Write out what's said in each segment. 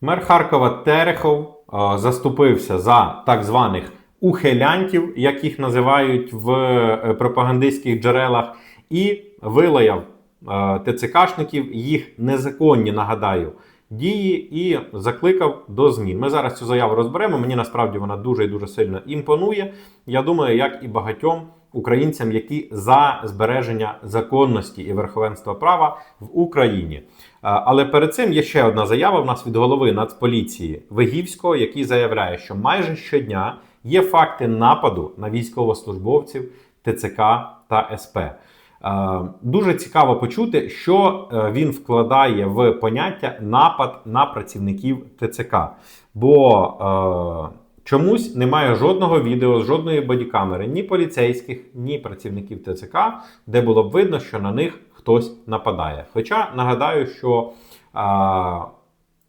Мер Харкова Терехов е, заступився за так званих ухилянтів, як їх називають в е, пропагандистських джерелах, і вилаяв е, ТЦКшників їх незаконні, нагадаю, дії і закликав до змін. Ми зараз цю заяву розберемо. Мені насправді вона дуже і дуже сильно імпонує. Я думаю, як і багатьом українцям, які за збереження законності і верховенства права в Україні. Але перед цим є ще одна заява в нас від голови Нацполіції Вигівського, який заявляє, що майже щодня є факти нападу на військовослужбовців ТЦК та СП. Е, Дуже цікаво почути, що е, він вкладає в поняття напад на працівників ТЦК. Бо е, чомусь немає жодного відео, жодної бодікамери, ні поліцейських, ні працівників ТЦК, де було б видно, що на них хтось нападає. Хоча нагадаю, що е,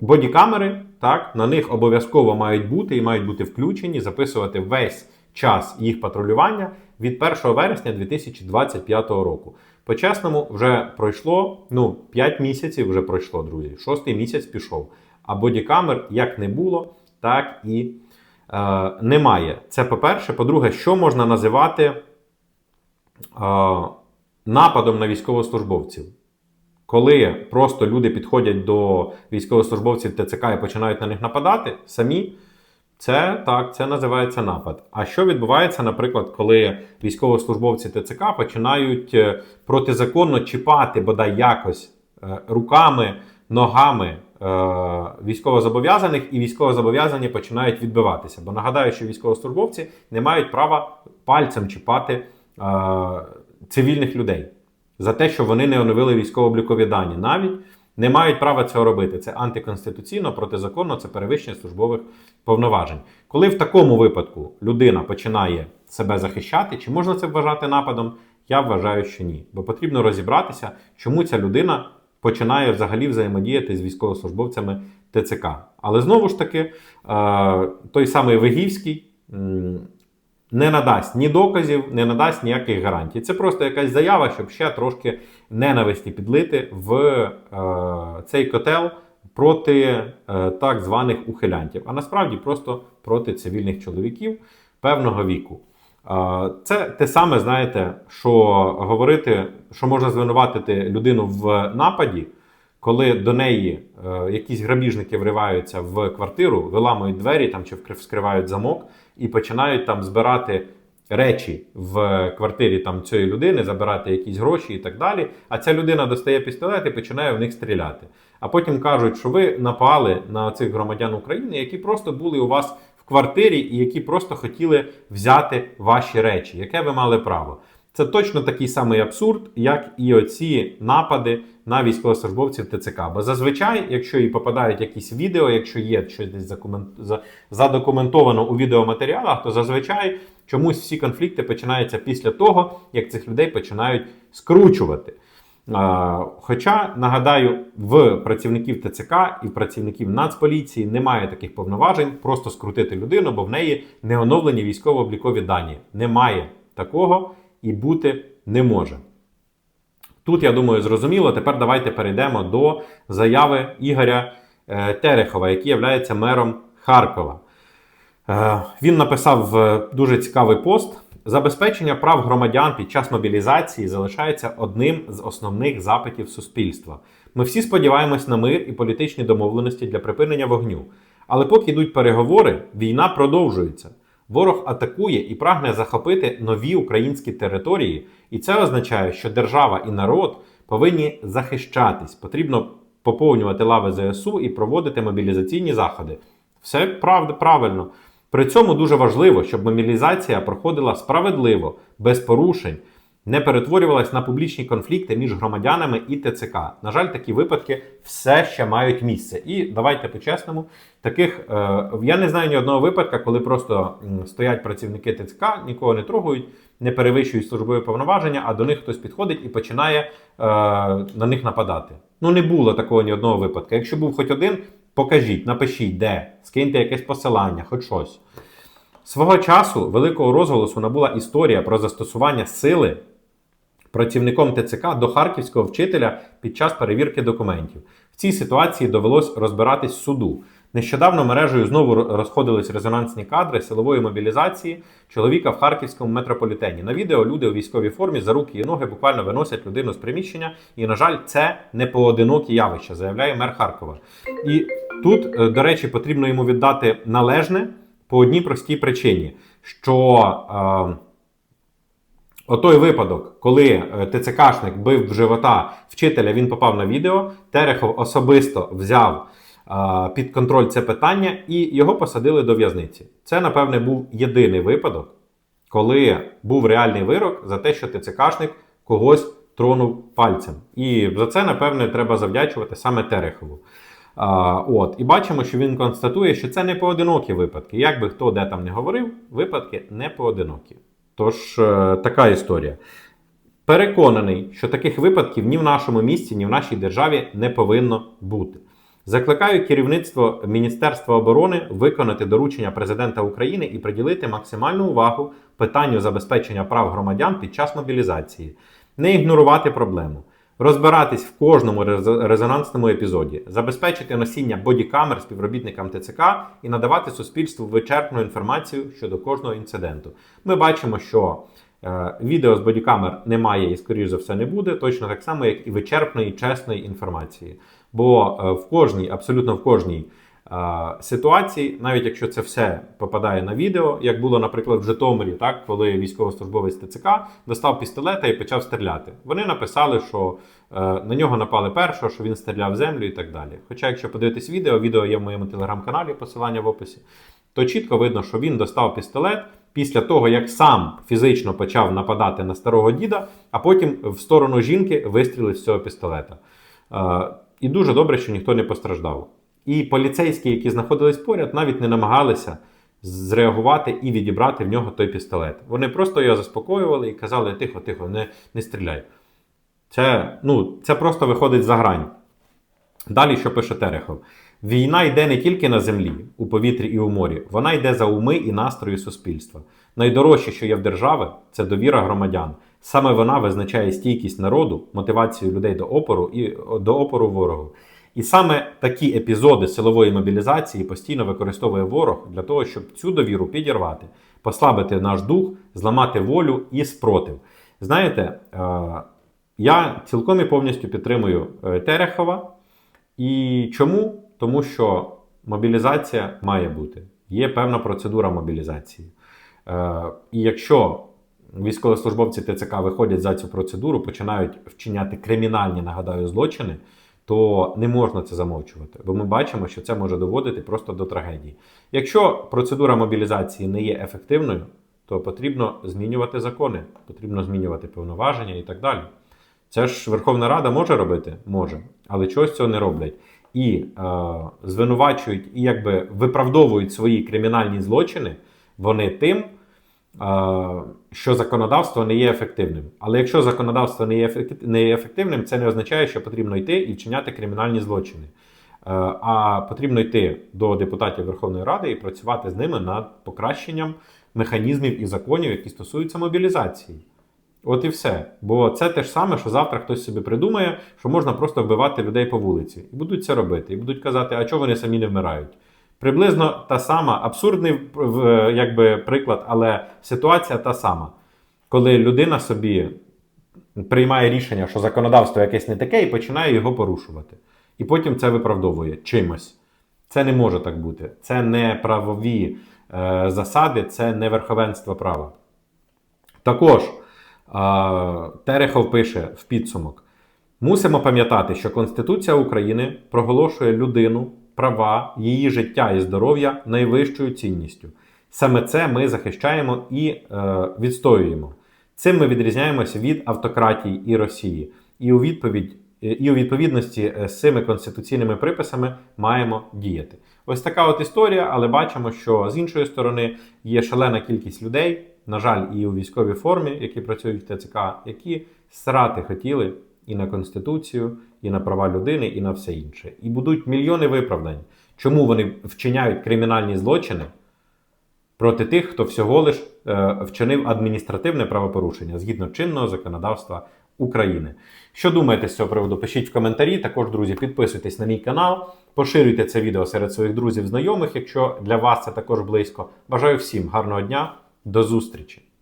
бодікамери так, на них обов'язково мають бути і мають бути включені, записувати весь час їх патрулювання від 1 вересня 2025 року. По-чесному, вже пройшло ну, 5 місяців вже пройшло, друзі. Шостий місяць пішов. А бодікамер як не було, так і е, немає. Це по-перше. По-друге, що можна називати е, нападом на військовослужбовців? Коли просто люди підходять до військовослужбовців ТЦК і починають на них нападати самі, це так, це називається напад. А що відбувається, наприклад, коли військовослужбовці ТЦК починають е, протизаконно чіпати бодай якось е, руками, ногами е, військовозобов'язаних, і військовозобов'язані починають відбиватися. Бо нагадаю, що військовослужбовці не мають права пальцем чіпати цивільних людей за те, що вони не оновили військово-облікові дані. Навіть не мають права цього робити. Це антиконституційно, протизаконно, це перевищення службових повноважень. Коли в такому випадку людина починає себе захищати, чи можна це вважати нападом? Я вважаю, що ні. Бо потрібно розібратися, чому ця людина починає взагалі взаємодіяти з військовослужбовцями ТЦК. Але знову ж таки, е, той самий Вигівський. Не надасть ні доказів, не надасть ніяких гарантій. Це просто якась заява, щоб ще трошки ненависті підлити в е, цей котел проти е, так званих ухилянтів, а насправді просто проти цивільних чоловіків певного віку. Е, Це те саме, знаєте, що говорити, що можна звинуватити людину в нападі, коли до неї е, якісь грабіжники вриваються в квартиру, виламують двері там чи вскривають замок і починають там збирати речі в квартирі там цієї людини, забирати якісь гроші і так далі. А ця людина достає пістолет і починає в них стріляти. А потім кажуть, що ви напали на цих громадян України, які просто були у вас в квартирі і які просто хотіли взяти ваші речі, яке ви мали право. Це точно такий самий абсурд, як і оці напади на військовослужбовців ТЦК. Бо зазвичай, якщо і попадають якісь відео, якщо є щось десь задокументовано у відеоматеріалах, то зазвичай чомусь всі конфлікти починаються після того, як цих людей починають скручувати. Хоча, нагадаю, в працівників ТЦК і в працівників Нацполіції немає таких повноважень просто скрутити людину, бо в неї не оновлені військово-облікові дані. Немає такого і бути не може. Тут, я думаю, зрозуміло. Тепер давайте перейдемо до заяви Ігоря е, Терехова, який є мером Харкова. Е, Він написав е, дуже цікавий пост. Забезпечення прав громадян під час мобілізації залишається одним з основних запитів суспільства. Ми всі сподіваємось на мир і політичні домовленості для припинення вогню. Але поки йдуть переговори, війна продовжується. Ворог атакує і прагне захопити нові українські території, і це означає, що держава і народ повинні захищатись. Потрібно поповнювати лави ЗСУ і проводити мобілізаційні заходи. Все правда, правильно. При цьому дуже важливо, щоб мобілізація проходила справедливо, без порушень, не перетворювалась на публічні конфлікти між громадянами і ТЦК. На жаль, такі випадки все ще мають місце. І давайте по-чесному, таких е, я не знаю ні одного випадка, коли просто стоять працівники ТЦК, нікого не трогають, не перевищують службові повноваження, а до них хтось підходить і починає е, на них нападати. Ну не було такого ні одного випадка. Якщо був хоч один, покажіть, напишіть, де, скиньте якесь посилання, хоч щось. Свого часу великого розголосу набула історія про застосування сили працівником ТЦК до харківського вчителя під час перевірки документів. В цій ситуації довелось розбиратись суду. Нещодавно мережею знову розходились резонансні кадри силової мобілізації чоловіка в харківському метрополітені. На відео люди у військовій формі за руки і ноги буквально виносять людину з приміщення. І, на жаль, це не поодинокі явища, заявляє мер Харкова. І тут, е, до речі, потрібно йому віддати належне по одній простій причині, що. Е, Отой випадок, коли е, ТЦКшник бив в живота вчителя, він попав на відео. Терехов особисто взяв е, під контроль це питання і його посадили до в'язниці. Це, напевне, був єдиний випадок, коли був реальний вирок за те, що ТЦКшник когось тронув пальцем. І за це, напевне, треба завдячувати саме Терехову. А, от, І бачимо, що він констатує, що це не поодинокі випадки. Як би хто де там не говорив, випадки не поодинокі. Тож, е, така історія. Переконаний, що таких випадків ні в нашому місті, ні в нашій державі не повинно бути. Закликаю керівництво Міністерства оборони виконати доручення президента України і приділити максимальну увагу питанню забезпечення прав громадян під час мобілізації, не ігнорувати проблему, розбиратись в кожному рез- резонансному епізоді, забезпечити носіння бодікамер співробітникам ТЦК і надавати суспільству вичерпну інформацію щодо кожного інциденту. Ми бачимо, що Е, Відео з бодікамер немає і, скоріш за все, не буде, точно так само, як і вичерпної, чесної інформації. Бо е, в кожній, абсолютно в кожній е, ситуації, навіть якщо це все попадає на відео, як було, наприклад, в Житомирі, так, коли військовослужбовець ТЦК достав пістолета і почав стріляти. Вони написали, що е, на нього напали першого, що він стріляв в землю і так далі. Хоча, якщо подивитись відео, відео є в моєму телеграм-каналі, посилання в описі, то чітко видно, що він достав пістолет після того, як сам фізично почав нападати на старого діда, а потім в сторону жінки вистрілив з цього пістолета. Е, І дуже добре, що ніхто не постраждав. І поліцейські, які знаходились поряд, навіть не намагалися зреагувати і відібрати в нього той пістолет. Вони просто його заспокоювали і казали: тихо, тихо, не, не стріляй. Це, ну, це просто виходить за грань. Далі, що пише Терехов: війна йде не тільки на землі, у повітрі і у морі, вона йде за уми і настрої суспільства. Найдорожче, що є в держави, це довіра громадян. Саме вона визначає стійкість народу, мотивацію людей до опору і до опору ворогу. І саме такі епізоди силової мобілізації постійно використовує ворог для того, щоб цю довіру підірвати, послабити наш дух, зламати волю і спротив. Знаєте, е, я цілком і повністю підтримую е, Терехова. І чому? Тому що мобілізація має бути. Є певна процедура мобілізації. Е, і якщо військовослужбовці ТЦК виходять за цю процедуру, починають вчиняти кримінальні, нагадаю, злочини, то не можна це замовчувати, бо ми бачимо, що це може доводити просто до трагедії. Якщо процедура мобілізації не є ефективною, то потрібно змінювати закони, потрібно змінювати повноваження і так далі. Це ж Верховна Рада може робити? Може, але чогось цього не роблять. І е, звинувачують і якби виправдовують свої кримінальні злочини вони тим, що законодавство не є ефективним. Але якщо законодавство не є ефективним, це не означає, що потрібно йти і вчиняти кримінальні злочини. Е, а потрібно йти до депутатів Верховної Ради і працювати з ними над покращенням механізмів і законів, які стосуються мобілізації. От і все. Бо це те ж саме, що завтра хтось собі придумає, що можна просто вбивати людей по вулиці. І будуть це робити. І будуть казати, а чого вони самі не вмирають. Приблизно та сама, абсурдний якби, приклад, але ситуація та сама. Коли людина собі приймає рішення, що законодавство якесь не таке, і починає його порушувати. І потім це виправдовує чимось. Це не може так бути. Це не правові е, засади, це не верховенство права. Також е, Терехов пише в підсумок: мусимо пам'ятати, що Конституція України проголошує людину, права, її життя і здоров'я найвищою цінністю. Саме це ми захищаємо і е, відстоюємо. Цим ми відрізняємося від автократії і Росії. І у відповідь. І у відповідності е, з цими конституційними приписами маємо діяти. Ось така от історія, але бачимо, що з іншої сторони є шалена кількість людей, на жаль, і у військовій формі, які працюють в ТЦК, які срати хотіли і на Конституцію, і на права людини, і на все інше. І будуть мільйони виправдань, чому вони вчиняють кримінальні злочини проти тих, хто всього лиш е, вчинив адміністративне правопорушення згідно чинного законодавства України. Що думаєте з цього приводу? Пишіть в коментарі. Також, друзі, підписуйтесь на мій канал. Поширюйте це відео серед своїх друзів, знайомих, якщо для вас це також близько. Бажаю всім гарного дня, до зустрічі!